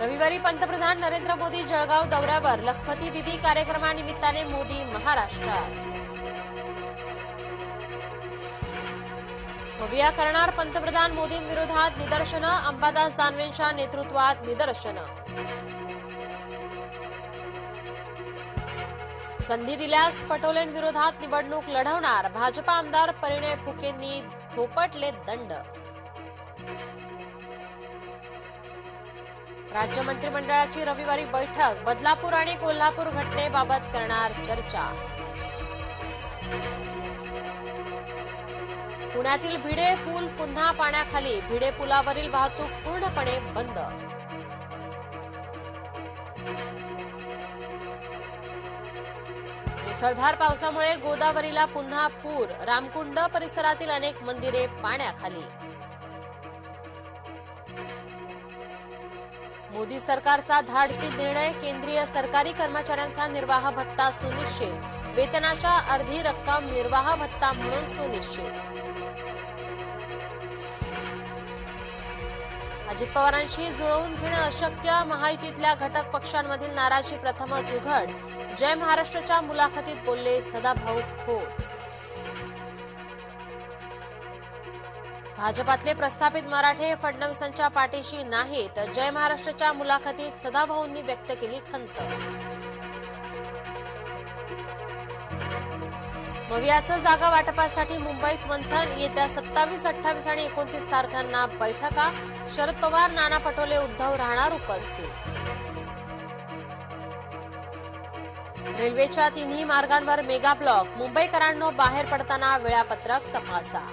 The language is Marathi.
रविवारी पंतप्रधान नरेंद्र मोदी जळगाव दौऱ्यावर. लखपती दिदी कार्यक्रमानिमित्ताने मोदी महाराष्ट्रात भव्या करणार पंतप्रधान मोदींविरोधात निदर्शनं. अंबादास दानवेंच्या नेतृत्वात निदर्शनं. संधी दिल्यास पटोलेंविरोधात निवडणूक लढवणार. भाजपा आमदार परिणय फुकेंनी थोपटले दंड. राज्य मंत्रिमंडळाची रविवारी बैठक बदलापूर आणि कोल्हापूर घटनेबाबत करणार चर्चा. पुण्यातील भिडे पूल पुन्हा पाण्याखाली भिडे पुलावरील वाहतूक पूर्णपणे बंद. मुसळधार पावसामुळे गोदावरीला पुन्हा पूर रामकुंड परिसरातील अनेक मंदिरे पाण्याखाली. मोदी सरकारचा धाडसी निर्णय केंद्रीय सरकारी कर्मचाऱ्यांचा निर्वाह भत्ता सुनिश्चित वेतनाच्या अर्धी रक्कम निर्वाह भत्ता म्हणून सुनिश्चित. अजित पवारांशी जुळवून घेणं अशक्य महायुतीतल्या घटक पक्षांमधील नाराजी प्रथमच उघड. जय महाराष्ट्राच्या मुलाखतीत बोलले सदाभाऊ खोत. भाजपातले प्रस्थापित मराठे फडणवीसांच्या पाठीशी नाहीत. जय महाराष्ट्राच्या मुलाखतीत सदाभाऊंनी व्यक्त केली खंत. मवियाचं जागा वाटपासाठी मुंबईत मंथन. येत्या सत्तावीस अठ्ठावीस आणि एकोणतीस तारखांना बैठका. शरद पवार नाना पटोले उद्धव राहणार उपस्थित. रेल्वेच्या तिन्ही मार्गांवर मेगा ब्लॉक. मुंबईकरांनो बाहेर पडताना वेळापत्रक तपासा.